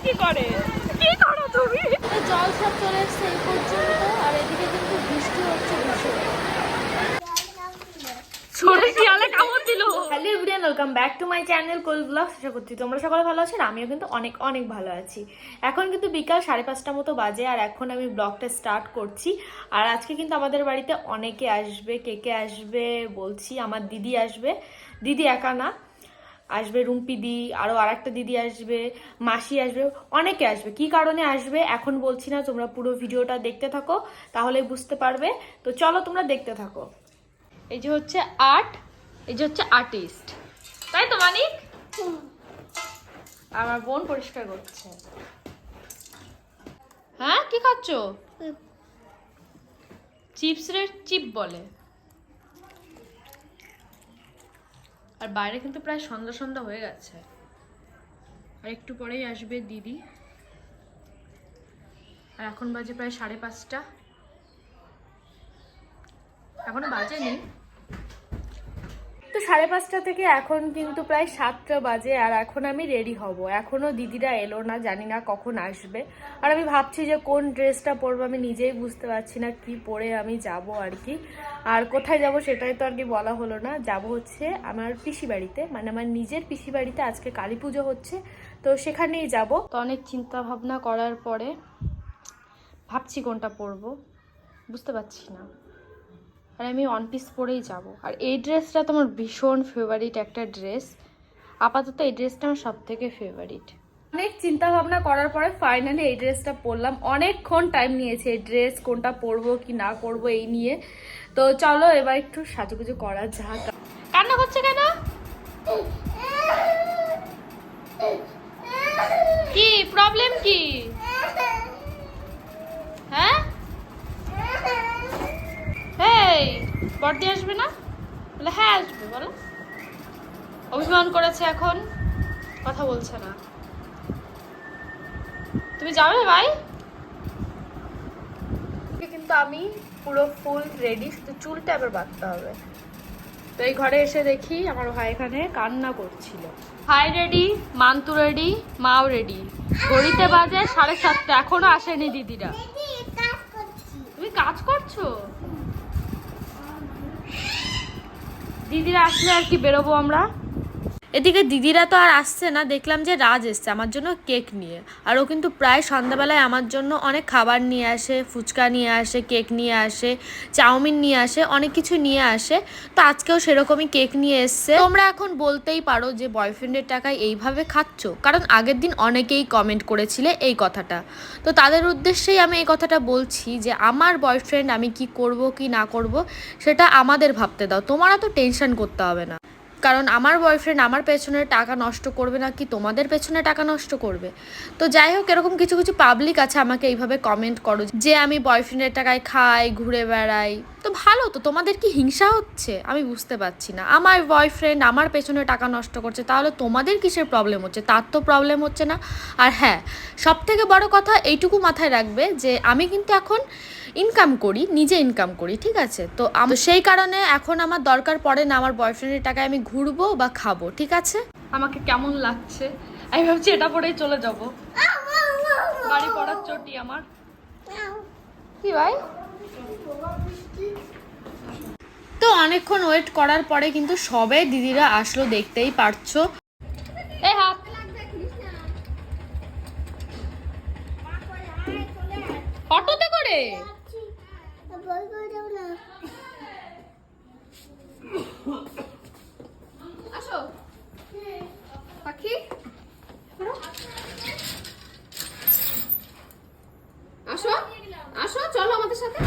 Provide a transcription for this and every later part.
কি করে? কি করো তুমি? জল সব চলে এসছে এই পর্যন্ত আর এদিকে কিন্তু বৃষ্টি হচ্ছে ভীষণ। ছোট শিয়ালে কামড় দিল hello everyone, welcome back to my channel coal blog আশা করছি তোমরা সকলে ভালো আছো আর আমিও কিন্তু অনেক অনেক ভালো আছি। এখন কিন্তু বিকাল সাড়ে পাঁচটা মতো বাজে আর এখন আমি ব্লগটা স্টার্ট করছি। আর আজকে কিন্তু আমাদের বাড়িতে অনেকে আসবে, কে কে আসবে বলছি, আমার দিদি আসবে। দিদি একা না, আসবে রুম্পি দি আরও আর একটা দিদি আসবে, মাসি আসবে, অনেকে আসবে। কি কারণে আসবে এখন বলছি না, তোমরা পুরো ভিডিওটা দেখতে থাকো তাহলে বুঝতে পারবে। তো চলো তোমরা দেখতে থাকো। এই যে হচ্ছে আর্ট এই যে হচ্ছে আর্টিস্ট তাই তো, মানিক? আমার বোন পরিষ্কার করছে। হ্যাঁ কি খাচ্ছ? চিপস চিপ বলে। আর বাইরে কিন্তু প্রায় সন্ধ্যা সন্ধ্যা হয়ে গেছে। আর একটু পরেই আসবে দিদি। আর এখন বাজে প্রায় সাড়ে পাঁচটা। এখনও বাজেনি। সাড়ে পাঁচটা থেকে এখন কিন্তু প্রায় সাতটা বাজে আর এখন আমি রেডি হব। এখনও দিদিরা এলো না, জানি না কখন আসবে। আর আমি ভাবছি যে কোন ড্রেসটা পরবো আমি নিজেই বুঝতে পারছি না কি পরে আমি যাব আর কি। আর কোথায় যাব সেটাই তো আর কি বলা হলো না। যাব হচ্ছে আমার পিসি বাড়িতে মানে আমার নিজের পিসি বাড়িতে আজকে কালী পুজো হচ্ছে, তো সেখানেই যাব। তো অনেক চিন্তা ভাবনা করার পরে ভাবছি কোনটা পরবো, বুঝতে পারছি না। আর আমি ওয়ান পিস পরেই যাব। আর এই ড্রেসটা তোমার ভীষণ ফেভারিট একটা ড্রেস। আপাতত এই ড্রেসটা আমার সব থেকে ফেভারিট অনেক চিন্তা ভাবনা করার পরে ফাইনালি এই ড্রেসটা পরলাম। অনেকক্ষণ টাইম নিয়েছে এই ড্রেস কোনটা পরবো কি না করব এই নিয়ে। তো চলো এবার একটু সাজুগুজু করা যাক। কান্না করছে কেন? কি প্রবলেম কি হ্যাঁ এই বর্দি আসবে না? বলে হ্যাঁ আসবে বলো। অভিমান করেছে এখন কথা বলছে না। তুমি যাবে ভাই? কিন্তু আমি পুরো ফুল রেডি শুধু চুলটা এবার বাঁধতে হবে। তো এই ঘরে এসে দেখি আমার ভাই এখানে কান্না করছিল। হাই রেডি মান্তু রেডি মাও রেডি ঘড়িতে বাজে সাড়ে সাতটা এখনও আসেনি দিদিরা। তুমি কাজ করছ? দিদিরা আসলে আর কি বেরোবো আমরা? এদিকে দিদিরা তো আর আসছে না, দেখলাম যে রাজ এসছে, আমার জন্য কেক নিয়ে। আর ও কিন্তু প্রায় সন্ধ্যাবেলায় আমার জন্য অনেক খাবার নিয়ে আসে, ফুচকা নিয়ে আসে, কেক নিয়ে আসে, চাউমিন নিয়ে আসে, অনেক কিছু নিয়ে আসে। তো আজকেও সেরকমই কেক নিয়ে এসছে। তোমরা এখন বলতেই পারো যে বয়ফ্রেন্ডের টাকায় এইভাবে খাচ্ছ, কারণ আগের দিন অনেকেই কমেন্ট করেছিলে এই কথাটা। তো তাদের উদ্দেশ্যেই আমি এই কথাটা বলছি যে আমার বয়ফ্রেন্ড আমি কি করব, কি না করব, সেটা আমাদের ভাবতে দাও। তোমারা তো টেনশন করতে হবে না। কারণ আমার বয়ফ্রেন্ড আমার পেছনে টাকা নষ্ট করবে না কি তোমাদের পেছনে টাকা নষ্ট করবে? তো যাই হোক, এরকম কিছু কিছু পাবলিক আছে, আমাকে এইভাবে কমেন্ট করো যে আমি বয়ফ্রেন্ডের টাকায় খাই, ঘুরে বেড়াই। তো ভালো তো, তোমাদের কি হিংসা হচ্ছে? আমি বুঝতে পারছি না। আমার বয়ফ্রেন্ড আমার পেছনে টাকা নষ্ট করছে, তাহলে তোমাদের কিসের প্রবলেম হচ্ছে? তার তো প্রবলেম হচ্ছে না। আর হ্যাঁ সব থেকে বড় কথা এইটুকু মাথায় রাখবে যে আমি কিন্তু এখন ইনকাম করি নিজে ইনকাম করি ঠিক আছে? তো সেই কারণে এখন আমার দরকার পড়ে না আমার বয়ফ্রেন্ডের টাকায় আমি ঘুরবো বা খাব ঠিক আছে? আমাকে কেমন লাগছে? আমি ভাবছি এটা পরেই চলে যাব। বাড়ি পড়ার চটি আমার। কি ভাই? তো অনেকক্ষণ ওয়েট করার পরে কিন্তু সবে দিদিরা আসলো দেখতেই পারছ। এই হাত। অটোতে করে? আসো। পাখি? আসো। আসো, চলো আমাদের সাথে।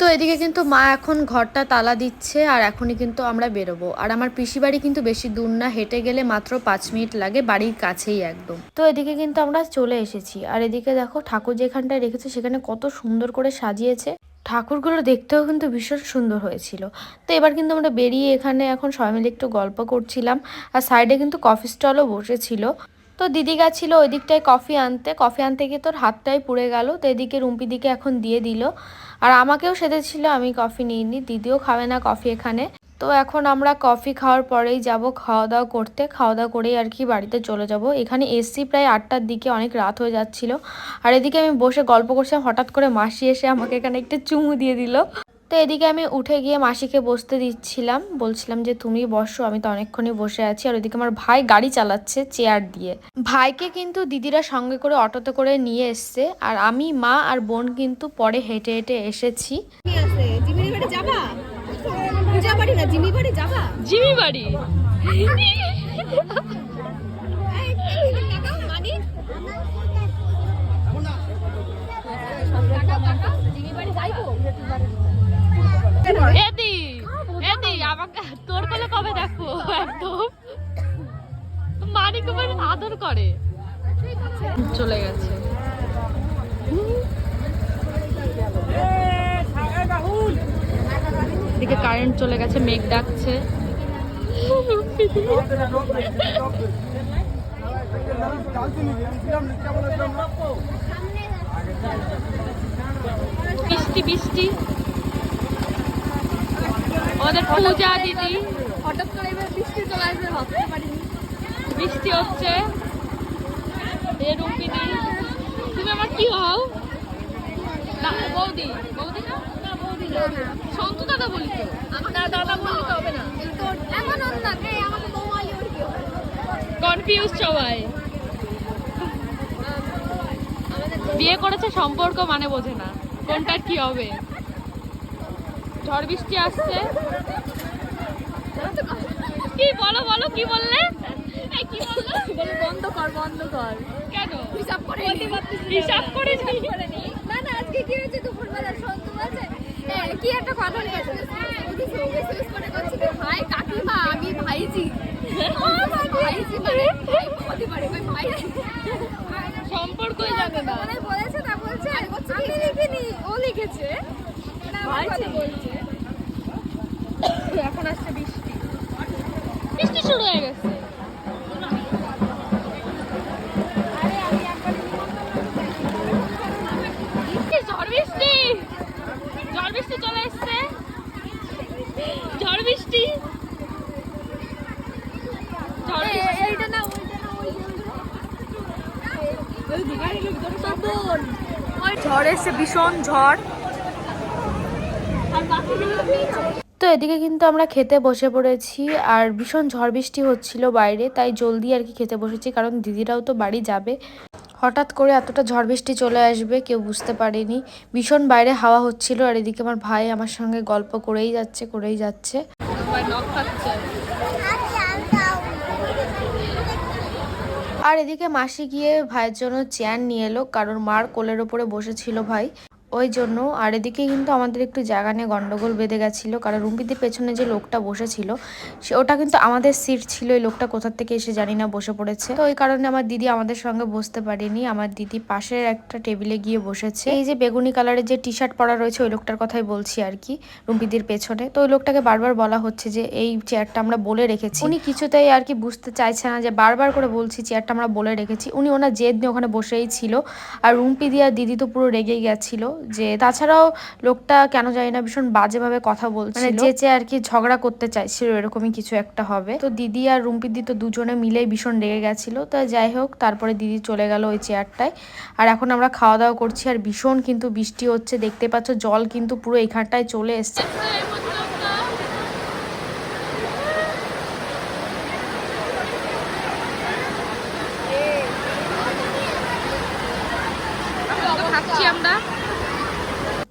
তো এদিকে কিন্তু মা এখন ঘরটা তালা দিচ্ছে আর এখনই কিন্তু আমরা বেরোবো। আর আমার পিসি বাড়ি কিন্তু বেশি দূর না, হেঁটে গেলে মাত্র পাঁচ মিনিট লাগে, বাড়ির কাছেই একদম। তো এদিকে কিন্তু আমরা চলে এসেছি। আর এদিকে দেখো ঠাকুর যেখানটায় রেখেছে, সেখানে কত সুন্দর করে সাজিয়েছে। ঠাকুরগুলো দেখতেও কিন্তু ভীষণ সুন্দর হয়েছিল। তো এবার কিন্তু আমরা বেরিয়ে এখানে এখন সবাই মিলে একটু গল্প করছিলাম। আর সাইডে কিন্তু কফি স্টলও বসেছিল। তো দিদি গেছিল ওই দিকটায় কফি আনতে। কফি আনতে গিয়ে তোর হাতটাই পুড়ে গেল। তো এদিকে রুম্পি দিকে এখন দিয়ে দিল। আর আমাকেও সেজেছিল, আমি কফি নিইনি। দিদিও খাবে না কফি এখানে। তো এখন আমরা কফি খাওয়ার পরেই যাব খাওয়া দাওয়া করতে। খাওয়া দাওয়া করেই আর কি বাড়িতে চলে যাব। এখানে এসছি প্রায় আটটার দিকে, অনেক রাত হয়ে যাচ্ছিল। আর এদিকে আমি বসে গল্প করছিলাম, হঠাৎ করে মাসি এসে আমাকে এখানে একটা চুমু দিয়ে দিল। তো এদিকে আমি উঠে গিয়ে মাসিকে বসতে দিচ্ছিলাম। বলছিলাম যে, তুমি বসো, আমি তো অনেকক্ষণই বসে আছি। আর ওইদিকে আমার ভাই গাড়ি চালাচ্ছে চেয়ার দিয়ে। ভাইকে কিন্তু দিদিরা সঙ্গে করে অটোতে করে নিয়ে এসছে। আর আমি, মা আর বোন কিন্তু পরে হেঁটে হেঁটে এসেছি। আছে? পূজা বাড়ি না, জিমি বাড়ি যাবা? জিমি বাড়ি? এদি তোর কোলে কবে দেখো একদম। মানিক আদর করে। চলে গেছে। এদিকে কারেন্ট চলে গেছে মেঘ ডাকছে। বৃষ্টি বৃষ্টি। ওদের পূজা দিদি। হঠাৎ করে এবার বৃষ্টি চলে আসবে ভাবতে পারিনি। বৃষ্টি হচ্ছে। এ রুপিনি তুমি আমার কি হও? বৌদি বৌদি না? সন্তু দাদা বলি তো। না দাদা বললে তো হবে না। এমন না আমাকে বৌমালি কনফিউজ সবাই। বিয়ে করেছে সম্পর্ক মানে বোঝে না। কোনটা কি হবে? ঝড় বৃষ্টি আসছে। কি বলো বলো কি বললে? কি বলল? বন্ধ কর বন্ধ কর। কেন? হিসাব করে হিসাব করে না না আজকে কি হয়েছে? দুপুরবেলা কি একটা কথা ভাই কাকিমা আমি ভাইজি। মানে জানে না। মানে বলেছে না বলছে আমি লিখিনি। ও লিখেছে। না আমার এখন আসছে বৃষ্টি। বৃষ্টি শুরু হয়ে গেছে। ভীষণ ঝড়। তো এদিকে কিন্তু আমরা খেতে বসে পড়েছি, আর ভীষণ ঝড় বৃষ্টি হচ্ছিল বাইরে, তাই জলদি আর কি খেতে বসেছি, কারণ দিদিরাও তো বাড়ি যাবে। হঠাৎ করে এতটা ঝড় বৃষ্টি চলে আসবে, কেউ বুঝতে পারেনি। ভীষণ বাইরে হাওয়া হচ্ছিল, আর এদিকে আমার ভাই আমার সঙ্গে গল্প করেই যাচ্ছে করেই যাচ্ছে। আর এদিকে মাসি গিয়ে ভাইয়ের জন্য চেয়ার নিয়ে এলো, কারণ মার কোলের ওপরে বসেছিল ভাই। ওই জন্য, আর এদিকে কিন্তু আমাদের একটু জায়গা নিয়ে গন্ডগোল বেঁধে গেছিল, কারণ রুম্পিদের পেছনে যে লোকটা বসেছিল সে, ওটা কিন্তু আমাদের সিট ছিল, এই লোকটা কোথার থেকে এসে জানি না বসে পড়েছে। তো ওই কারণে আমার দিদি আমাদের সঙ্গে বসতে পারেনি, আমার দিদি পাশের একটা টেবিলে গিয়ে বসেছে। এই যে বেগুনি কালারের যে টি শার্ট পরা রয়েছে, ওই লোকটার কথাই বলছি আর কি, রুম্পিদির পেছনে। তো ওই লোকটাকে বারবার বলা হচ্ছে যে, এই চেয়ারটা আমরা বলে রেখেছি। উনি কিছুতেই আর কি বুঝতে চাইছে না যে, বারবার করে বলছি, চেয়ারটা আমরা বলে রেখেছি। উনি ওনার জেদ নিয়ে ওখানে বসেই ছিল, আর রুম্পি আর দিদি তো পুরো রেগে গেছিল। যে তাছাড়াও লোকটা কেন জানি না ভীষণ বাজেভাবে কথা বলছিল। মানে যে চেয়ে আর কি ঝগড়া করতে চাইছিল এরকমই কিছু একটা হবে। তো দিদি আর রুম্পিদি তো দুজনে মিলেই ভীষণ রেগে গেছিল। তো যাই হোক তারপরে দিদি চলে গেল ওই চেয়ারটায়। আর এখন আমরা খাওয়া দাওয়া করছি আর ভীষণ কিন্তু বৃষ্টি হচ্ছে দেখতে পাচ্ছ জল কিন্তু পুরো এখানটায় চলে এসছে খাচ্ছি আমরা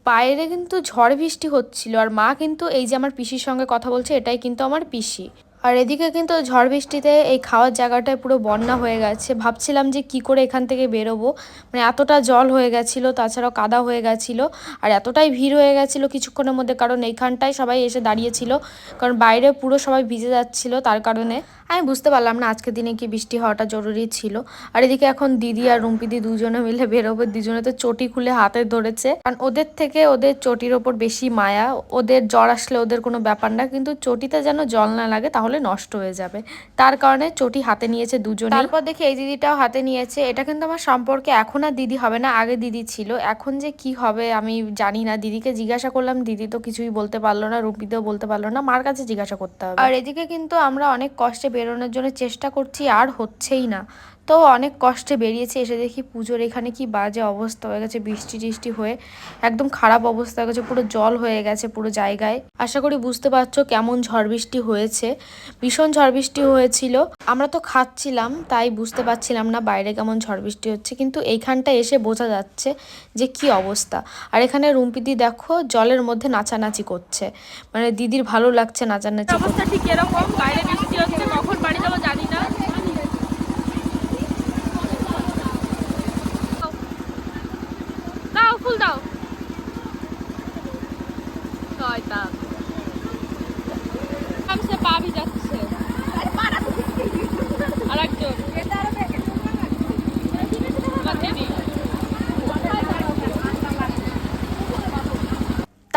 বাইরে কিন্তু ঝড় বৃষ্টি হচ্ছিল আর মা কিন্তু এই যে আমার পিসির সঙ্গে কথা বলছে, এটাই কিন্তু আমার পিসি। আর এদিকে কিন্তু ঝড় বৃষ্টিতে এই খাওয়ার জায়গাটায় পুরো বন্যা হয়ে গেছে। ভাবছিলাম যে কি করে এখান থেকে বেরোবো। মানে এতটা জল হয়ে গেছিল, তাছাড়াও কাদা হয়ে গেছিল। আর এতটাই ভিড় হয়ে গেছিল কিছুক্ষণের মধ্যে, কারণ এইখানটায় সবাই এসে দাঁড়িয়েছিল। কারণ বাইরে পুরো সবাই ভিজে যাচ্ছিল তার কারণে। আমি বুঝতে পারলাম না আজকের দিনে কি বৃষ্টি হওয়াটা জরুরি ছিল। আর এদিকে এখন দিদি আর রুম্পিদি দুজনে মিলে বেরোবে। দুজনে তো চটি খুলে হাতে ধরেছে। কারণ ওদের থেকে ওদের চটির ওপর বেশি মায়া। ওদের জ্বর আসলে ওদের কোনো ব্যাপার না। কিন্তু চটিতে যেন জল না লাগে, তাহলে হলে নষ্ট হয়ে যাবে। তার কারণে চটি হাতে নিয়েছে দুজনে তারপর দেখি এই দিদিটাও হাতে নিয়েছে। এটা কিন্তু আমার সম্পর্কে এখন আর দিদি হবে না আগে দিদি ছিল। এখন যে কি হবে আমি জানি না। দিদিকে জিজ্ঞাসা করলাম দিদি তো কিছুই বলতে পারল না রুপিতেও বলতে পারল না। মার কাছে জিজ্ঞাসা করতে হবে। আর এদিকে কিন্তু আমরা অনেক কষ্টে বেরোনোর জন্য চেষ্টা করছি আর হচ্ছেই না। তো অনেক কষ্টে বেরিয়েছে, এসে দেখি পুজোর এখানে কি বাজে অবস্থা হয়ে গেছে, বৃষ্টি টিষ্টি হয়ে একদম খারাপ অবস্থা হয়ে গেছে, পুরো জল হয়ে গেছে পুরো জায়গায় আশা করি বুঝতে পারছ কেমন ঝড় বৃষ্টি হয়েছে, ভীষণ ঝড় বৃষ্টি হয়েছিল আমরা তো খাচ্ছিলাম, তাই বুঝতে পারছিলাম না বাইরে কেমন ঝড় বৃষ্টি হচ্ছে, কিন্তু এইখানটা এসে বোঝা যাচ্ছে যে কি অবস্থা আর এখানে রুম্পিদি দেখো জলের মধ্যে নাচানাচি করছে মানে দিদির ভালো লাগছে নাচানাচি। অবস্থা ঠিক এরকম, বাইরে বৃষ্টি হচ্ছে কখন বাড়ি যাব জানি না দাও ফুল দাও।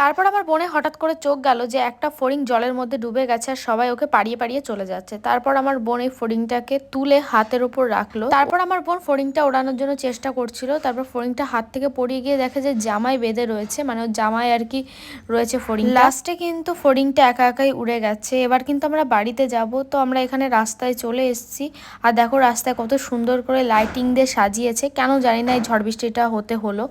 তারপর আমার বোনে হঠাৎ করে চোখ গেল যে একটা ফড়িং জলের মধ্যে ডুবে গেছে আর সবাই ওকে পাড়িয়ে পাড়িয়ে চলে যাচ্ছে। তারপর আমার বোন এই ফড়িংটাকে তুলে হাতের উপর রাখল। তারপর আমার বোন ফড়িংটা ওড়ানোর জন্য চেষ্টা করছিল। তারপর ফড়িংটা হাত থেকে পড়িয়ে গিয়ে দেখে যে জামাই বেঁধে রয়েছে। মানে ওর জামাই আর কি রয়েছে ফড়িং লাস্টে কিন্তু ফড়িংটা একা একাই উড়ে গেছে। এবার কিন্তু আমরা বাড়িতে যাব। তো আমরা এখানে রাস্তায় চলে এসেছি। আর দেখো রাস্তায় কত সুন্দর করে লাইটিং দিয়ে সাজিয়েছে। কেন জানি না এই ঝড় বৃষ্টিটা হতে হলো।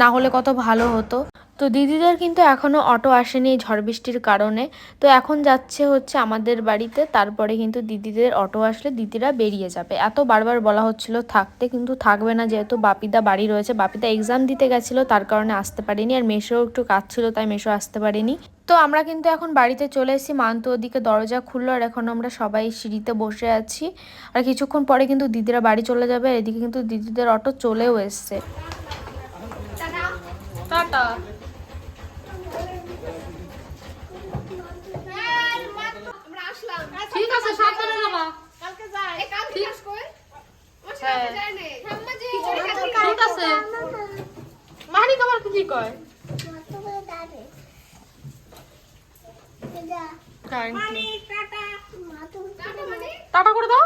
না হলে কত ভালো হতো। তো দিদিদের কিন্তু এখনও অটো আসেনি ঝড় বৃষ্টির কারণে। তো এখন যাচ্ছে হচ্ছে আমাদের বাড়িতে, তারপরে কিন্তু দিদিদের অটো আসলে দিদিরা বেরিয়ে যাবে। এত বারবার বলা হচ্ছিল থাকতে, কিন্তু থাকবে না যেহেতু বাপিদা বাড়ি রয়েছে। বাপিদা এক্সাম দিতে গেছিল, তার কারণে আসতে পারিনি। আর মেশো একটু কাজ ছিল তাই মেশো আসতে পারিনি। তো আমরা কিন্তু এখন বাড়িতে চলে এসেছি, মান্তু ওদিকে দরজা খুললো, আর এখন আমরা সবাই সিঁড়িতে বসে আছি। আর কিছুক্ষণ পরে কিন্তু দিদিরা বাড়ি চলে যাবে এদিকে কিন্তু দিদিদের অটো চলেও এসছে। টাটা আমরা আসলাম ঠিক আছে সাবধানে যাবা কালকে যাই এই কালকে আসব আমার সাথে যায় না ঠাম্মা যে ঠিক আছে। মানি তোমার কি কয়? টাটা করে দাও।